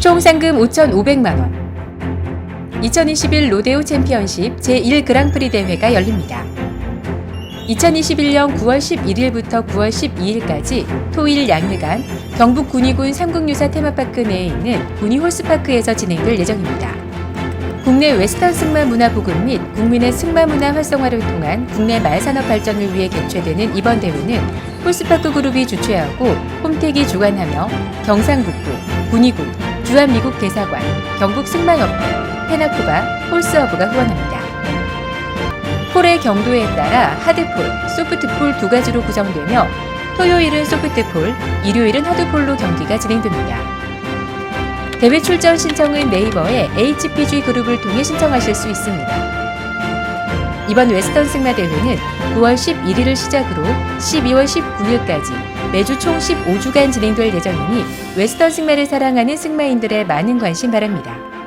총 상금 5,500만 원. 2021 로데오 챔피언십 제1 그랑프리 대회가 열립니다. 2021년 9월 11일부터 9월 12일까지 토일 양일간 경북 군위군 삼국유사 테마파크 내에 있는 군위 홀스파크에서 진행될 예정입니다. 국내 웨스턴 승마 문화 보급 및 국민의 승마 문화 활성화를 통한 국내 말산업 발전을 위해 개최되는 이번 대회는 홀스파크 그룹이 주최하고 홈택이 주관하며 경상북도, 군위군, 주한 미국 대사관, 경북 승마협회, 페나코바, 홀스허브가 후원합니다. 폴의 경도에 따라 하드폴, 소프트폴 두 가지로 구성되며 토요일은 소프트폴, 일요일은 하드폴로 경기가 진행됩니다. 대회 출전 신청은 네이버에 HPG 그룹을 통해 신청하실 수 있습니다. 이번 웨스턴 승마 대회는 9월 11일을 시작으로 12월 19일까지 매주 총 15주간 진행될 예정이니 웨스턴 승마를 사랑하는 승마인들의 많은 관심 바랍니다.